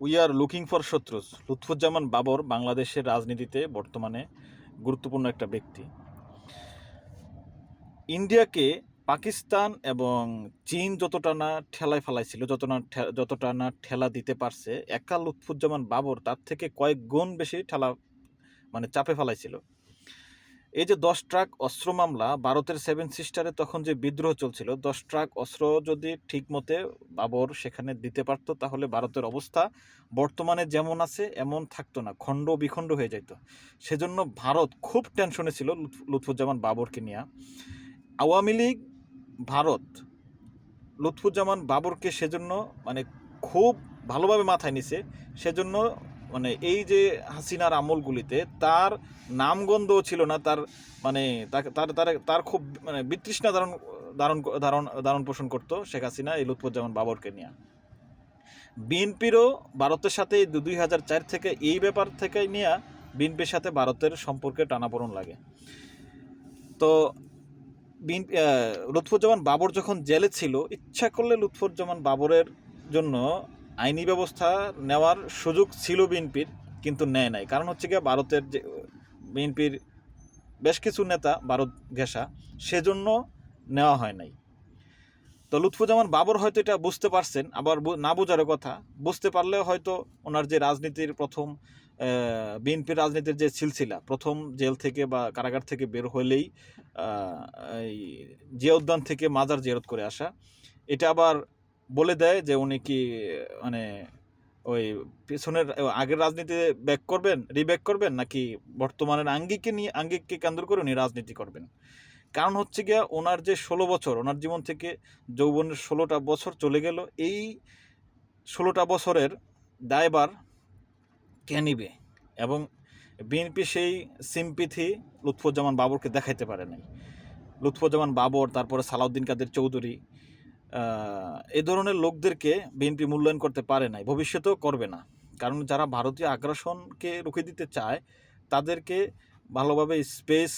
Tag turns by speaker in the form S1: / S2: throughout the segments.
S1: We are looking for শত্রুজ। লুৎফুজ্জামান বাবর বাংলাদেশের রাজনীতিতে বর্তমানে গুরুত্বপূর্ণ একটা ব্যক্তি। ইন্ডিয়াকে পাকিস্তান এবং চীন যতটা না ঠেলায় ফেলাইছিল যত না যতটা না ঠেলা দিতে পারছে, একা লুৎফুজ্জামান বাবর তার থেকে কয়েক গুণ বেশি ঠেলা মানে চাপে ফেলাইছিল। এই যে দশ ট্রাক অস্ত্র মামলা, ভারতের সেভেন সিস্টারে তখন যে বিদ্রোহ চলছিল, দশ ট্রাক অস্ত্র যদি ঠিক মতে বাবর সেখানে দিতে পারতো, তাহলে ভারতের অবস্থা বর্তমানে যেমন আছে, এমন থাকতো না, খণ্ড বিখণ্ড হয়ে যেত সেজন্য ভারত খুব টেনশনে ছিল লুৎফুজ্জামান বাবরকে নিয়ে। আওয়ামী লীগ, ভারত, লুৎফুজ্জামান বাবরকে সেজন্য মানে খুব ভালোভাবে মাথায় নিছে। সেজন্য মানে এই যে হাসিনার আমলগুলিতে তার নামগন্ধও ছিল না, তার মানে তাকে- তার তার তার খুব মানে বিতৃষ্ণা ধারণ ধারণ ধারণ ধারণ পোষণ করতো শেখ হাসিনা এই লুৎফুজ্জামান বাবরকে নিয়ে। বিএনপিরও ভারতের সাথে দুই হাজার চার থেকে এই ব্যাপার থেকে নিয়ে বিএনপির সাথে ভারতের সম্পর্কে টানাপোড়ন লাগে। তো বিএনপি লুৎফুজ্জামান বাবর যখন জেলে ছিল, ইচ্ছা করলে লুৎফুজ্জামান বাবরের জন্য আইনি ব্যবস্থা নেওয়ার সুযোগ ছিল বিএনপির, কিন্তু নেয় নাই। কারণ হচ্ছে গিয়ে ভারতের যে, বিএনপির বেশ কিছু নেতা, ভারত ঘেঁষা, সেজন্য নেওয়া হয় নাই। তো লুৎফুজ্জামান বাবর হয়তো এটা বুঝতে পারছেন, আবার না বোঝারও কথা। বুঝতে পারলে হয়তো ওনার যে রাজনীতির প্রথম বিএনপির রাজনীতির যে সিলসিলা, প্রথম জেল থেকে বা কারাগার থেকে বের হলেই এই জিয়া উদ্যান থেকে মাজার জেরত করে আসা, এটা আবার বলে দেয় যে উনি কি মানে ওই পেছনের আগের রাজনীতিতে ব্যাক করবেন রিব্যাক করবেন, নাকি বর্তমানের আঙ্গিককে নিয়ে, আঙ্গিককে কেন্দ্র করে উনি রাজনীতি করবেন? কারণ হচ্ছে গিয়া ওনার যে ষোলো বছর, ওনার জীবন থেকে যৌবনের ষোলোটা বছর চলে গেল, এই ষোলোটা বছরের দায়বার কে নিবে? এবং বিএনপি সেই সিম্পিথি লুৎফুজ্জামান বাবরকে দেখাইতে পারে নাই। লুৎফুজ্জামান বাবর, তারপরে সালাউদ্দিন কাদের চৌধুরী এই ধরনের লোকদেরকে বিএনপি মূল্যায়ন করতে পারে নাই, ভবিষ্যতেও করবে না। কারণ যারা ভারতীয় আগ্রাসনকে রুখে দিতে চায়, তাদেরকে ভালোভাবে স্পেস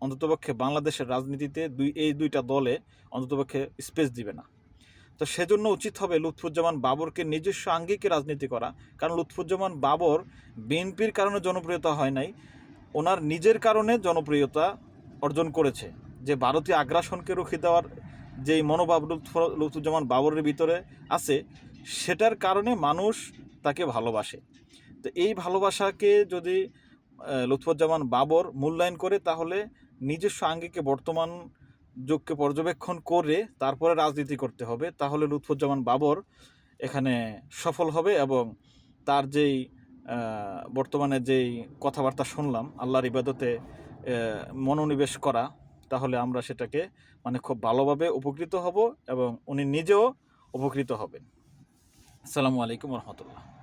S1: অন্ততপক্ষে বাংলাদেশের রাজনীতিতে দুই, এই দুইটা দলে অন্ততপক্ষে স্পেস দিবে না। তো সেজন্য উচিত হবে লুৎফুজ্জামান বাবরকে নিজস্ব আঙ্গিকে রাজনীতি করা। কারণ লুৎফুজ্জামান বাবর বিএনপির কারণে জনপ্রিয়তা হয় নাই, ওনার নিজের কারণে জনপ্রিয়তা অর্জন করেছে। যে ভারতীয় আগ্রাসনকে রুখে দেওয়ার যেই মনোভাব লুৎফুজ্জামান বাবরের ভিতরে আছে, সেটার কারণে মানুষ তাকে ভালোবাসে। তো এই ভালোবাসাকে যদি লুৎফুজ্জামান বাবর মূল্যায়ন করে, তাহলে নিজস্ব আঙ্গিকে বর্তমান যুগকে পর্যবেক্ষণ করে, তারপরে রাজনীতি করতে হবে, তাহলে লুৎফুজ্জামান বাবর এখানে সফল হবে এবং তার যেই বর্তমানে যেই কথাবার্তা শুনলাম, আল্লাহর ইবাদতে মনোনিবেশ করা তাহলে আমরা সেটাকে মানে খুব ভালোভাবে উপকৃত হব এবং উনি নিজেও উপকৃত হবেন। আসসালামু আলাইকুম রহমতুল্লাহ।